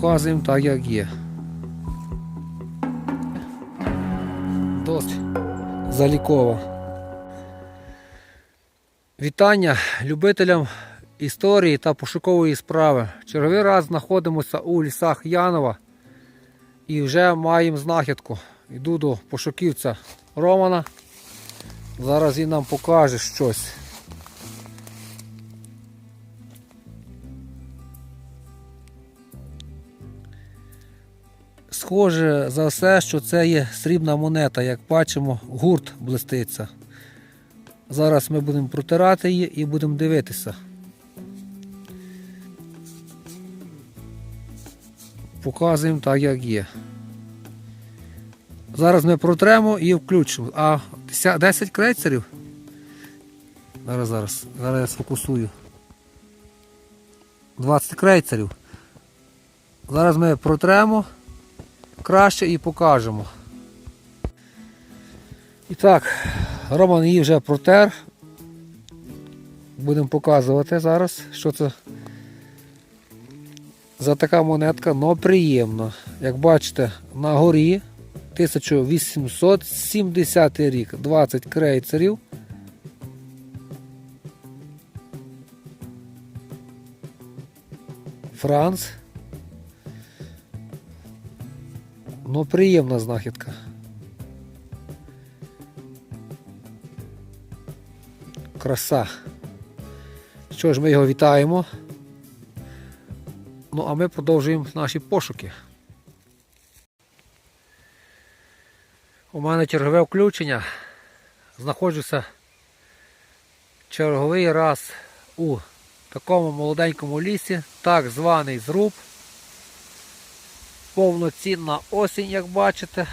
Показуємо так, як є. Досить залікова. Вітання любителям історії та пошукової справи. Черговий раз знаходимося у лісах Янова і вже маємо знахідку. Йду до пошуківця Романа. Зараз він нам покаже щось. Схоже за все, що це є срібна монета. Як бачимо, гурт блиститься. Зараз ми будемо протирати її і будемо дивитися. Показуємо так, як є. Зараз ми протремо і включимо. А 10 крейцерів? Зараз, зараз. Зараз я сфокусую. 20 крейцерів. Зараз ми протремо краще і покажемо. І так, Роман її вже протер. Будемо показувати зараз, що це за така монетка, але приємно. Як бачите, на горі 1870 рік, 20 крейцерів. Франц. Ну, приємна знахідка. Краса. Що ж, ми його вітаємо. Ну, а ми продовжуємо наші пошуки. У мене чергове включення. Знаходжуся черговий раз у такому молоденькому лісі, так званий зруб. Повноцінна осінь, як бачите.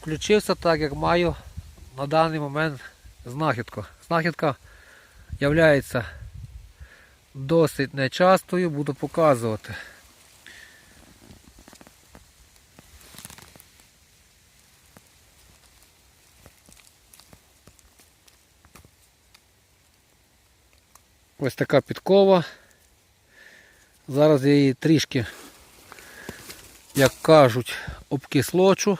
Включився так, як маю на даний момент знахідку. Знахідка є досить нечастою, буду показувати. Ось така підкова. Зараз я її трішки, як кажуть, обкислочу.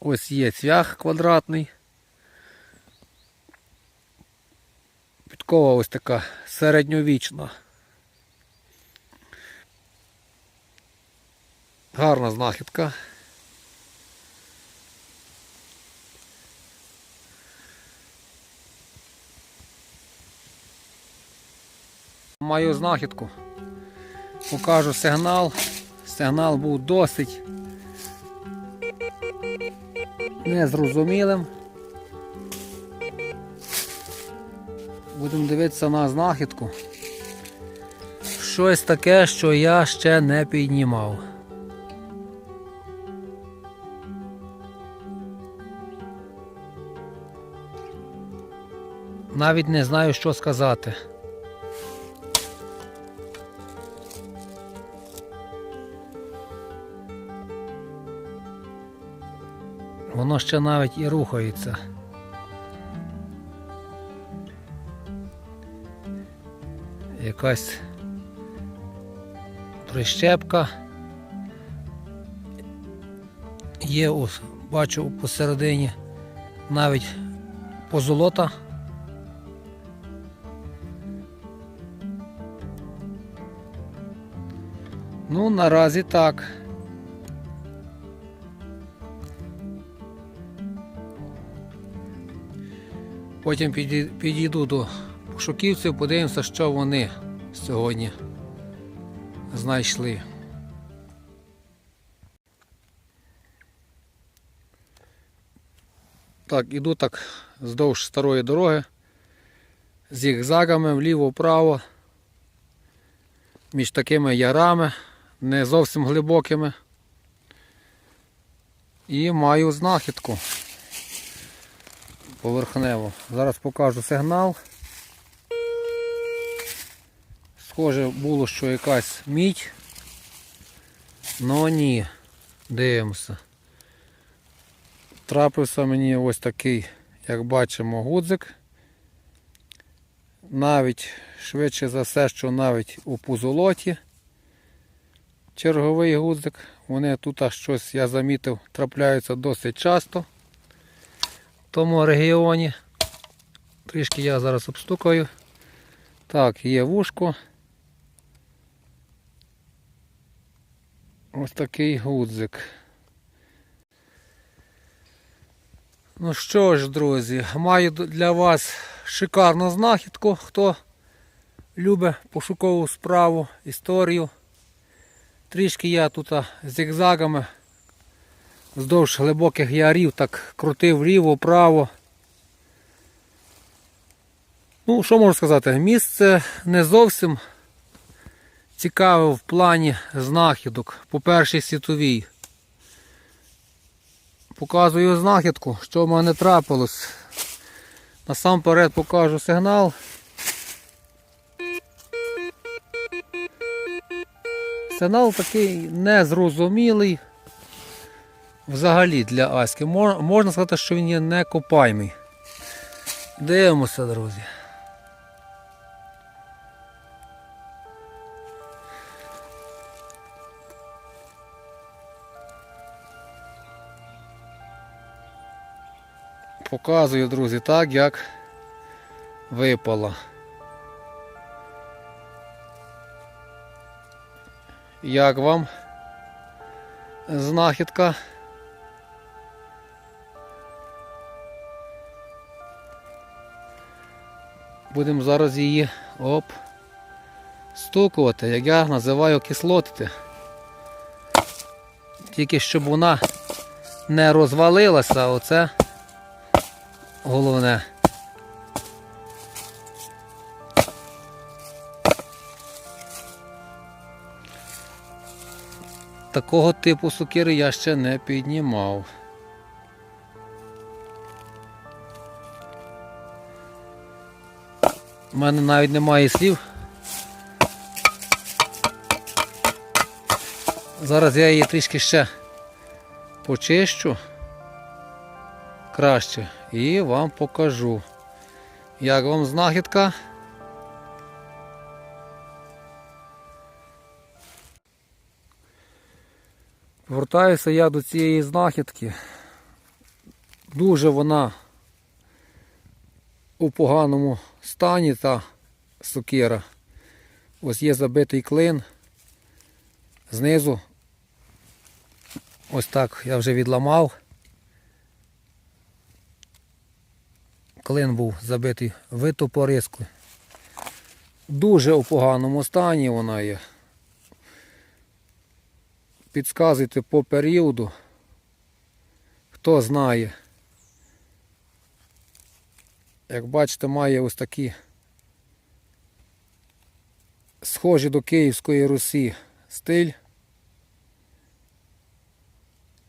Ось є цвях квадратний. Підкова ось така середньовічна. Гарна знахідка. Маю знахідку. Покажу сигнал. Сигнал був досить незрозумілим. Будемо дивитися на знахідку. Щось таке, що я ще не піднімав. Навіть не знаю, що сказати. Воно ще навіть і рухається. Якась прищепка. Є, ось, бачу посередині навіть позолота. Ну, наразі так. Потім підійду до пошуківців, подивимося, що вони сьогодні знайшли. Так, іду так вздовж старої дороги, зігзагами вліво-вправо, між такими ярами, не зовсім глибокими. І маю знахідку поверхнево. Зараз покажу сигнал. Схоже було, що якась мідь. Но ні. Дивимося. Трапився мені ось такий, Як бачимо, гудзик. Навіть швидше за все, що навіть у позолоті черговий гудзик. Вони тут щось, я замітив, трапляються досить часто тому регіоні. Трішки я зараз обстукаю. Так, є вушко. Ось такий гудзик. Ну що ж, друзі, маю для вас шикарну знахідку. Хто любить пошукову справу, історію. Трішки я тут зігзагами вздовж глибоких ярів так крутив ліво, право. Ну, що можу сказати? Місце не зовсім цікаве в плані знахідок по першій світовій. Показую знахідку, що в мене трапилось. Насамперед покажу сигнал. Сигнал такий незрозумілий взагалі для Аськи. Можна сказати, що він є некопаймий. Дивимося, друзі. Показую, друзі, так, як випало. Як вам знахідка? Будемо зараз її оп, стукувати, як я називаю кислотити. Тільки щоб вона не розвалилася, оце головне. Такого типу сокири я ще не піднімав. У мене навіть немає слів. Зараз я її трішки ще почищу краще і вам покажу, як вам знахідка. Повертаюся я до цієї знахідки. Дуже вона у поганому стані та сокира. Ось є забитий клин. Знизу. Ось так я вже відламав. Клин був забитий витопорискою. Дуже у поганому стані вона є. Підказуйте по періоду. Хто знає. Як бачите, має ось такі схожі до Київської Русі стиль.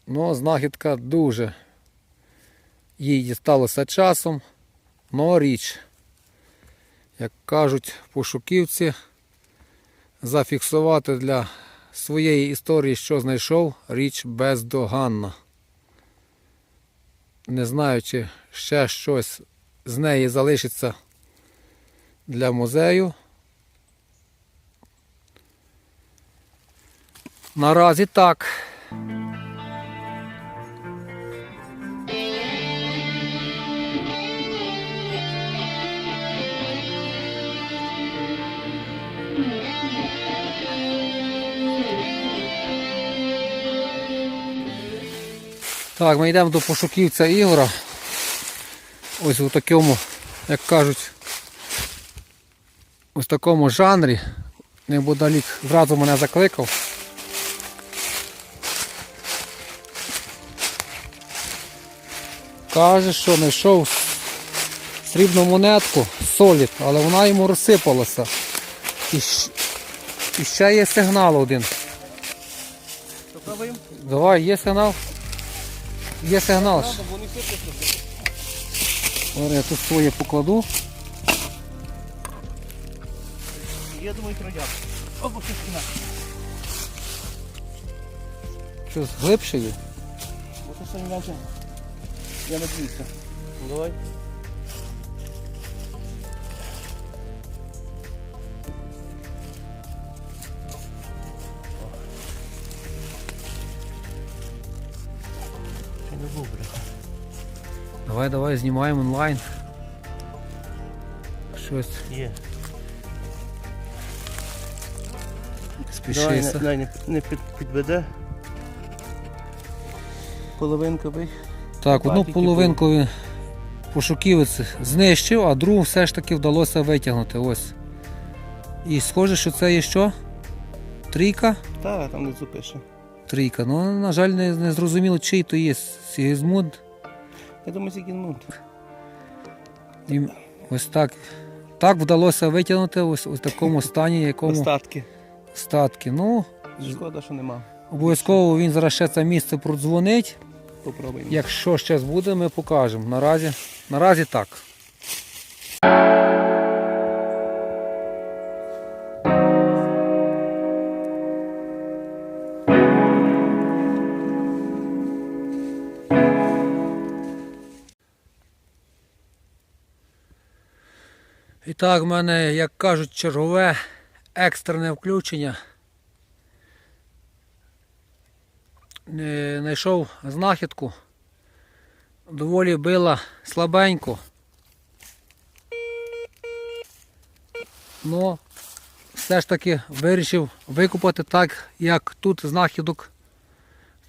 Ну, знахідка дуже їй дісталося часом. Но річ, як кажуть пошуківці, зафіксувати для своєї історії, що знайшов, річ бездоганна. Не знаю, чи ще щось з неї залишиться для музею. Наразі так. Так, ми йдемо до пошуківця Ігора. Ось у такому, як кажуть, ось такому жанрі. Неподалік зразу мене закликав. Каже, що знайшов срібну монетку, солід, але вона йому розсипалася. І, і ще є сигнал один. Давай, є сигнал. Є сигнал. Зараз я тут своє покладу. Я думаю, трояк. Опа, що спина. Щось глибше є. Оце це все іначе. Я надіюся. Ну, давай. Давай, давай, знімаємо онлайн. Щось Є. спішися. Давай, не, не, не під, підведе. Вих. Так, одну половинку він пошуківець знищив, а другу все ж таки вдалося витягнути. Ось. І схоже, що це є що? Трійка? Та, там не запише. Трійка. Ну, на жаль, не, не зрозуміло, чий то є Сігізмунд. Я думаю, Зігінмунд. І ось так. Так вдалося витягнути ось у такому стані, якому Остатки. Остатки. Ну, Шкода, що нема. обов'язково він зараз ще це місце продзвонить. Попробуємо. Якщо щось буде, ми покажемо. Наразі, наразі так. Так, в мене, як кажуть, чергове екстрене включення. Е, Знайшов знахідку доволі била слабенько. Ну, все ж таки вирішив викупати так, як тут знахідок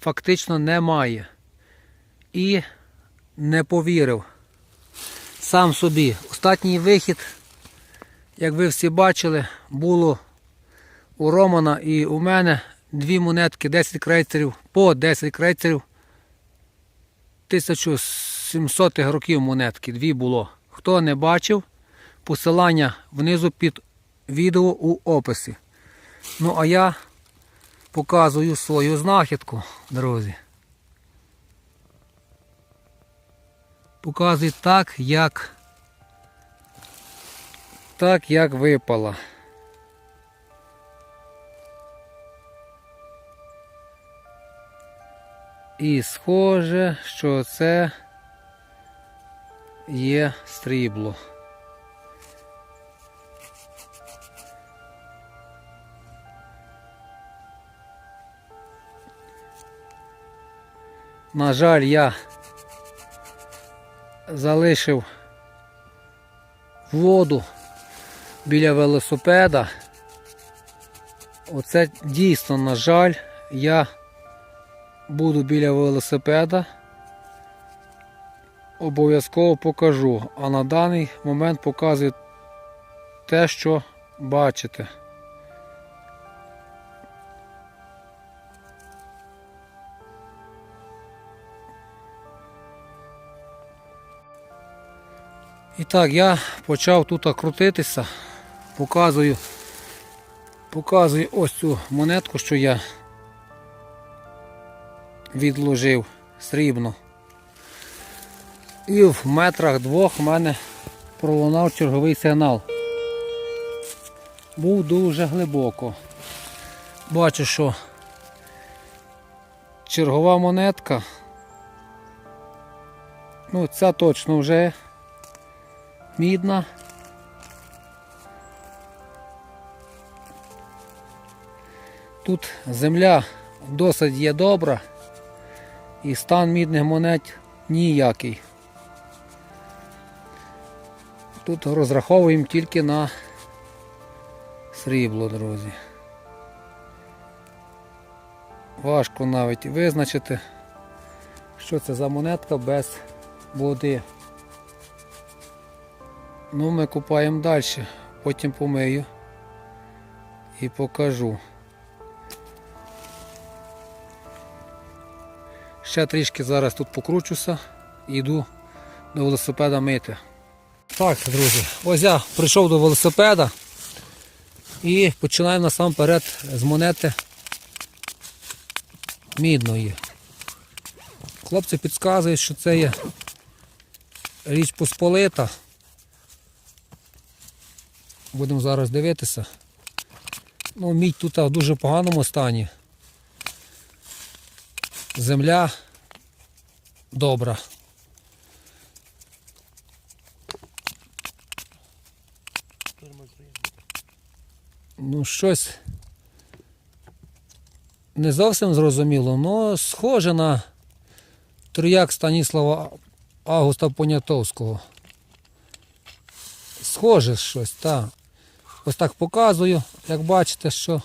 фактично немає. І не повірив. Сам собі. Остатній вихід, як ви всі бачили, було у Романа і у мене дві монетки 10 крейцерів по 10 крейцерів 1700 х років монетки, дві було. Хто не бачив, посилання внизу під відео у описі. Ну, а я показую свою знахідку, друзі. Показую так, як так, як випала. І схоже, що це є стрібло. На жаль, я залишив воду біля велосипеда. Оце дійсно, на жаль, я буду біля велосипеда. Обов'язково покажу. А на даний момент показую те, що бачите. І так, я почав тут крутитися, показую, показую ось цю монетку, що я відложив срібно. І в метрах двох в мене пролунав черговий сигнал. Був дуже глибоко. Бачу, що чергова монетка. Ну, ця точно вже мідна. Тут земля досить є добра. І стан мідних монет ніякий. Тут розраховуємо тільки на срібло, друзі. Важко навіть визначити, що це за монетка без води. Ну, ми купаємо далі, потім помию і покажу. Ще трішки зараз тут покручуся і йду до велосипеда мити. Так, друзі, ось я прийшов до велосипеда і починаю насамперед з монети мідної. Хлопці підказують, що це є річ посполита. Будемо зараз дивитися. Ну, мідь тут в дуже поганому стані. Земля добра. Ну, щось не зовсім зрозуміло, але схоже на трояк Станіслава Августа Понятовського. Схоже щось, так. Ось так показую, як бачите, що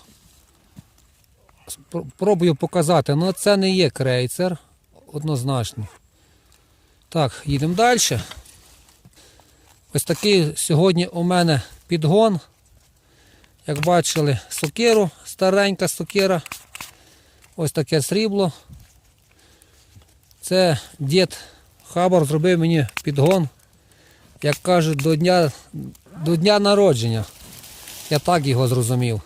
пробую показати, але це не є крейцер, однозначно. Так, їдемо далі. Ось такий сьогодні у мене підгон. Як бачили, сокиру, старенька сокира. Ось таке срібло. Це дід Хабар зробив мені підгон, як кажуть, до дня, до дня народження. Я так його зрозумів.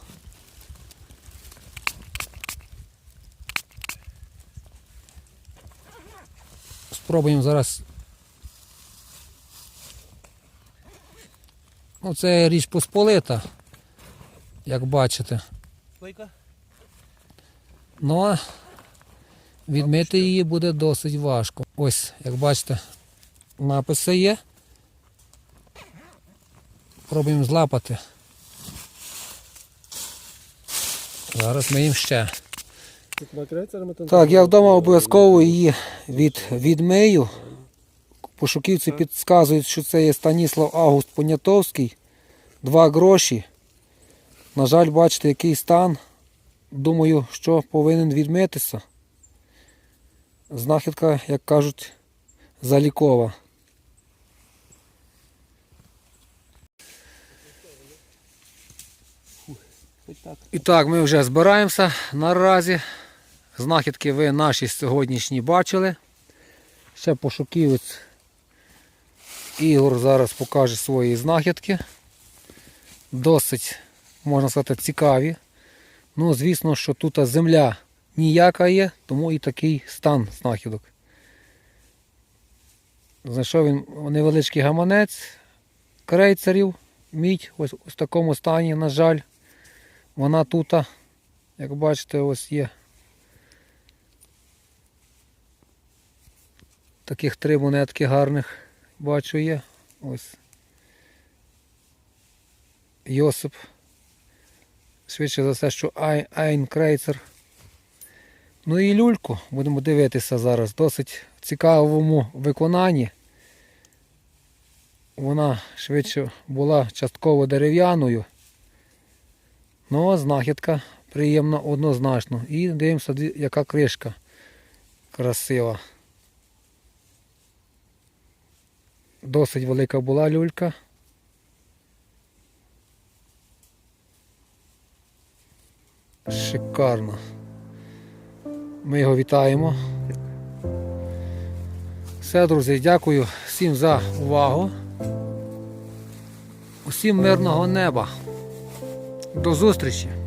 Спробуємо зараз. Ну, це річ посполита, як бачите. Ну, а відмити її буде досить важко. Ось, як бачите, написи є. Пробуємо злапати. Зараз ми їм ще. Так, я вдома обов'язково її від, відмию. Пошуківці підказують, що це є Станіслав Август Понятовський. Два гроші. На жаль, бачите, який стан. Думаю, що повинен відмитися. Знахідка, як кажуть, залікова. І так, ми вже збираємося наразі. Знахідки ви наші сьогоднішні бачили. Ще пошуківець Ігор зараз покаже свої знахідки. Досить, можна сказати, цікаві. Ну, звісно, що тут земля ніяка є, тому і такий стан знахідок. Знайшов він невеличкий гаманець крейцерів, мідь, ось, в такому стані, на жаль. Вона тут, як бачите, ось є. Таких три монетки гарних бачу є. Ось. Йосип. Швидше за все, що Ай- Айн Крейцер. Ну і люльку будемо дивитися зараз. Досить в цікавому виконанні. Вона швидше була частково дерев'яною. Ну, знахідка приємна однозначно. І дивимося, яка кришка красива. Досить велика була люлька. Шикарно. Ми його вітаємо. Все, друзі, дякую всім за увагу. Усім мирного неба. До зустрічі!